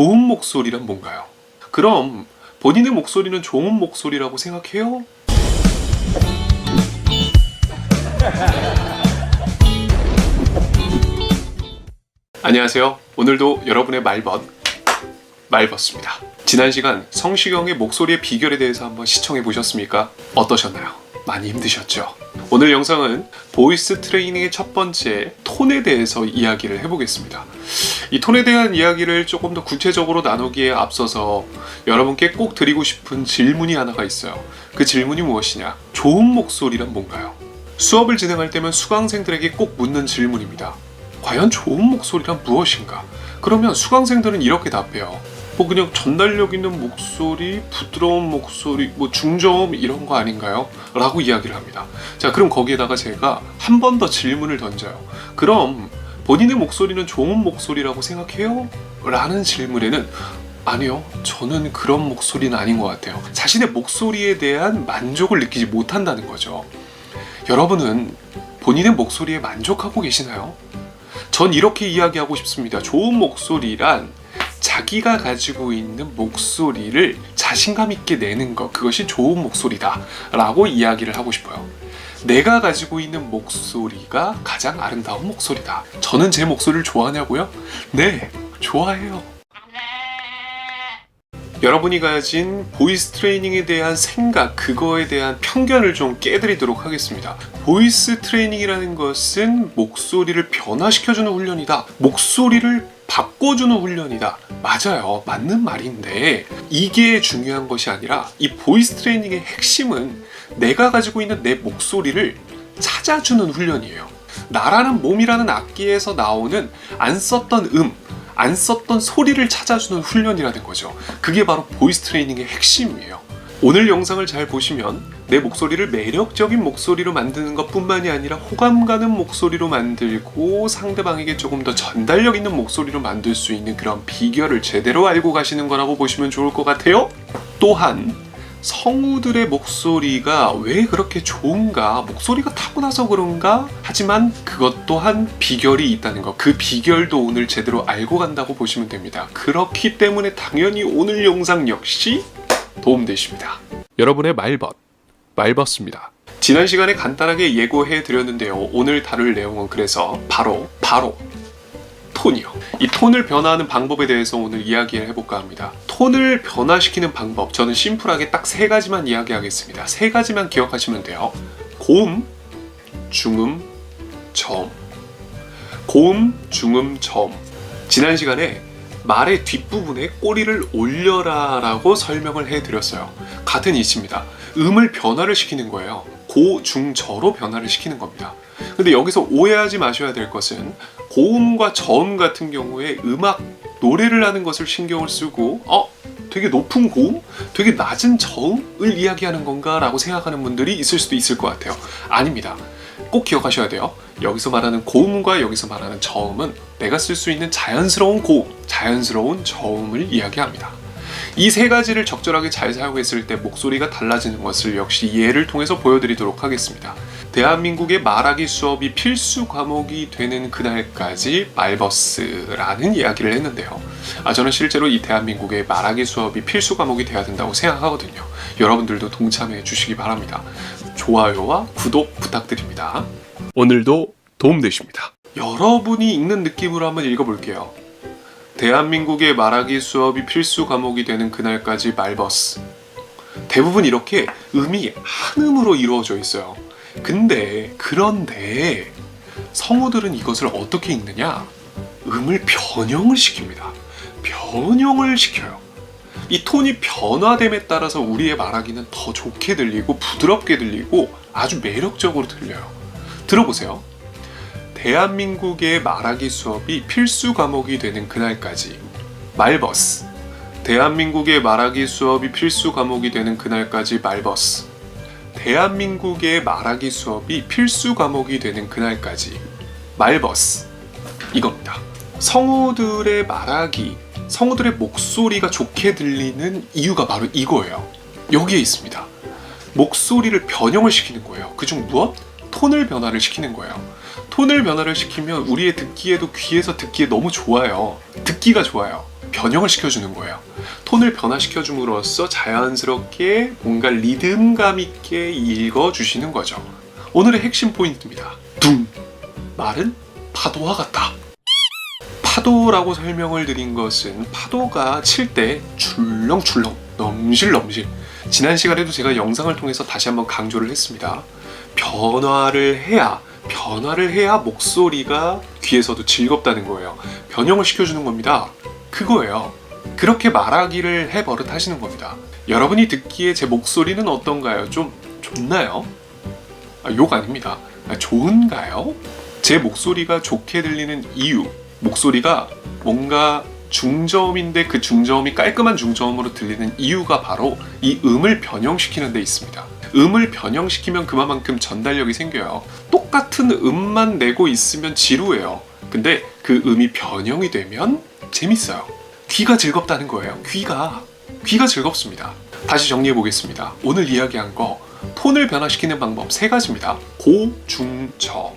좋은 목소리란 뭔가요? 그럼 본인의 목소리는 좋은 목소리라고 생각해요? 안녕하세요. 오늘도 여러분의 말벗 말벗습니다. 지난 시간 성시경의 목소리의 비결에 대해서 한번 시청해 보셨습니까? 어떠셨나요? 많이 힘드셨죠? 오늘 영상은 보이스 트레이닝의 첫 번째 톤에 대해서 이야기를 해보겠습니다. 이 톤에 대한 이야기를 조금 더 구체적으로 나누기에 앞서서 여러분께 꼭 드리고 싶은 질문이 하나가 있어요. 그 질문이 무엇이냐? 좋은 목소리란 뭔가요? 수업을 진행할 때면 수강생들에게 꼭 묻는 질문입니다. 과연 좋은 목소리란 무엇인가? 그러면 수강생들은 이렇게 답해요. 뭐 그냥 전달력 있는 목소리, 부드러운 목소리, 뭐 중저음 이런 거 아닌가요? 라고 이야기를 합니다. 자, 그럼 거기에다가 제가 한 번 더 질문을 던져요. 그럼 본인의 목소리는 좋은 목소리라고 생각해요? 라는 질문에는 아니요, 저는 그런 목소리는 아닌 것 같아요. 자신의 목소리에 대한 만족을 느끼지 못한다는 거죠. 여러분은 본인의 목소리에 만족하고 계시나요? 전 이렇게 이야기하고 싶습니다. 좋은 목소리란 자기가 가지고 있는 목소리를 자신감 있게 내는 것, 그것이 좋은 목소리다. 라고 이야기를 하고 싶어요. 내가 가지고 있는 목소리가 가장 아름다운 목소리다. 저는 제 목소리를 좋아하냐고요? 네, 좋아해요. 여러분이 가진 보이스 트레이닝에 대한 생각, 그거에 대한 편견을 좀 깨드리도록 하겠습니다. 보이스 트레이닝이라는 것은 목소리를 변화시켜주는 훈련이다. 목소리를 바꿔주는 훈련이다. 맞아요. 맞는 말인데, 이게 중요한 것이 아니라, 이 보이스 트레이닝의 핵심은 내가 가지고 있는 내 목소리를 찾아주는 훈련이에요. 나라는 몸이라는 악기에서 나오는 안 썼던 음, 안 썼던 소리를 찾아주는 훈련이라는 거죠. 그게 바로 보이스 트레이닝의 핵심이에요. 오늘 영상을 잘 보시면 내 목소리를 매력적인 목소리로 만드는 것 뿐만이 아니라 호감 가는 목소리로 만들고 상대방에게 조금 더 전달력 있는 목소리로 만들 수 있는 그런 비결을 제대로 알고 가시는 거라고 보시면 좋을 것 같아요. 또한 성우들의 목소리가 왜 그렇게 좋은가? 목소리가 타고나서 그런가? 하지만 그것 또한 비결이 있다는 것. 그 비결도 오늘 제대로 알고 간다고 보시면 됩니다. 그렇기 때문에 당연히 오늘 영상 역시 도움되십니다. 여러분의 말벗, 말벗습니다. 지난 시간에 간단하게 예고해 드렸는데요. 오늘 다룰 내용은 그래서 바로, 바로 톤이요. 이 톤을 변화하는 방법에 대해서 오늘 이야기를 해볼까 합니다. 톤을 변화시키는 방법, 저는 심플하게 딱 세 가지만 이야기하겠습니다. 세 가지만 기억하시면 돼요. 고음, 중음, 저음. 고음, 중음, 저음. 지난 시간에 말의 뒷부분에 꼬리를 올려라 라고 설명을 해드렸어요. 같은 이치입니다. 음을 변화를 시키는 거예요. 고, 중, 저로 변화를 시키는 겁니다. 근데 여기서 오해하지 마셔야 될 것은 고음과 저음 같은 경우에 음악 노래를 하는 것을 신경을 쓰고 어 되게 높은 고음, 되게 낮은 저음을 이야기하는 건가라고 생각하는 분들이 있을 수도 있을 것 같아요. 아닙니다. 꼭 기억하셔야 돼요. 여기서 말하는 고음과 여기서 말하는 저음은 내가 쓸 수 있는 자연스러운 고음, 자연스러운 저음을 이야기합니다. 이 세 가지를 적절하게 잘 사용했을 때 목소리가 달라지는 것을 역시 예를 통해서 보여드리도록 하겠습니다. 대한민국의 말하기 수업이 필수 과목이 되는 그날까지 말버스라는 이야기를 했는데요. 아, 저는 실제로 이 대한민국의 말하기 수업이 필수 과목이 돼야 된다고 생각하거든요. 여러분들도 동참해 주시기 바랍니다. 좋아요와 구독 부탁드립니다. 오늘도 도움되십니다. 여러분이 읽는 느낌으로 한번 읽어볼게요. 대한민국의 말하기 수업이 필수 과목이 되는 그날까지 말버스. 대부분 이렇게 음이 한 음으로 이루어져 있어요. 근데 그런데 성우들은 이것을 어떻게 읽느냐? 음을 변형을 시킵니다. 변형을 시켜요. 이 톤이 변화됨에 따라서 우리의 말하기는 더 좋게 들리고 부드럽게 들리고 아주 매력적으로 들려요. 들어보세요. 대한민국의 말하기 수업이 필수 과목이 되는 그날까지 말버스. 대한민국의 말하기 수업이 필수 과목이 되는 그날까지 말버스. 대한민국의 말하기 수업이 필수 과목이 되는 그날까지 말버스. 이겁니다. 성우들의 말하기, 성우들의 목소리가 좋게 들리는 이유가 바로 이거예요. 여기에 있습니다. 목소리를 변형을 시키는 거예요. 그중 무엇? 톤을 변화를 시키는 거예요. 톤을 변화를 시키면 우리의 듣기에도 귀에서 듣기에 너무 좋아요. 듣기가 좋아요. 변형을 시켜주는 거예요. 톤을 변화시켜 줌으로써 자연스럽게 뭔가 리듬감 있게 읽어 주시는 거죠. 오늘의 핵심 포인트입니다. 둥! 말은 파도와 같다. 파도라고 설명을 드린 것은 파도가 칠 때 출렁출렁 넘실넘실 지난 시간에도 제가 영상을 통해서 다시 한번 강조를 했습니다. 변화를 해야 변화를 해야 목소리가 귀에서도 즐겁다는 거예요. 변형을 시켜주는 겁니다. 그거예요. 그렇게 말하기를 해 버릇 하시는 겁니다. 여러분이 듣기에 제 목소리는 어떤가요? 좀 좋나요? 아, 욕 아닙니다. 아, 좋은가요? 제 목소리가 좋게 들리는 이유, 목소리가 뭔가 중저음인데 그 중저음이 깔끔한 중저음으로 들리는 이유가 바로 이 음을 변형시키는 데 있습니다. 음을 변형시키면 그만큼 전달력이 생겨요. 똑같은 음만 내고 있으면 지루해요. 근데 그 음이 변형이 되면 재밌어요. 귀가 즐겁다는 거예요. 귀가 귀가 즐겁습니다. 다시 정리해 보겠습니다. 오늘 이야기한 거 톤을 변화시키는 방법 세 가지입니다. 고, 중, 저.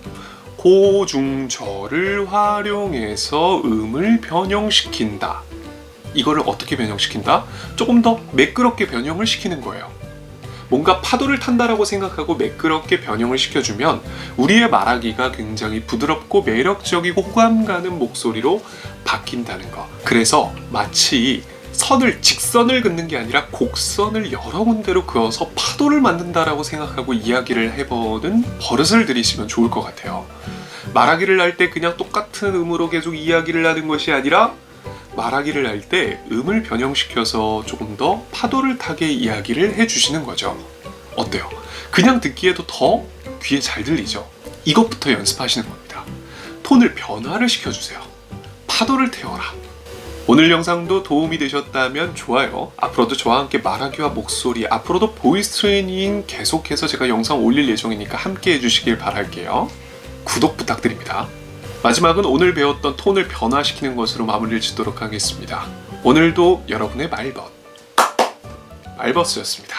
고, 중, 저를 활용해서 음을 변형시킨다. 이거를 어떻게 변형시킨다? 조금 더 매끄럽게 변형을 시키는 거예요. 뭔가 파도를 탄다라고 생각하고 매끄럽게 변형을 시켜주면 우리의 말하기가 굉장히 부드럽고 매력적이고 호감 가는 목소리로 바뀐다는 거. 그래서 마치 선을 직선을 긋는 게 아니라 곡선을 여러 군데로 그어서 파도를 만든다라고 생각하고 이야기를 해보는 버릇을 들이시면 좋을 것 같아요. 말하기를 할 때 그냥 똑같은 음으로 계속 이야기를 하는 것이 아니라 말하기를 할 때 음을 변형시켜서 조금 더 파도를 타게 이야기를 해주시는 거죠. 어때요? 그냥 듣기에도 더 귀에 잘 들리죠? 이것부터 연습하시는 겁니다. 톤을 변화를 시켜주세요. 파도를 태워라. 오늘 영상도 도움이 되셨다면 좋아요. 앞으로도 저와 함께 말하기와 목소리, 앞으로도 보이스 트레이닝 계속해서 제가 영상 올릴 예정이니까 함께 해주시길 바랄게요. 구독 부탁드립니다. 마지막은 오늘 배웠던 톤을 변화시키는 것으로 마무리를 짓도록 하겠습니다. 오늘도 여러분의 말벗, 말벗스였습니다.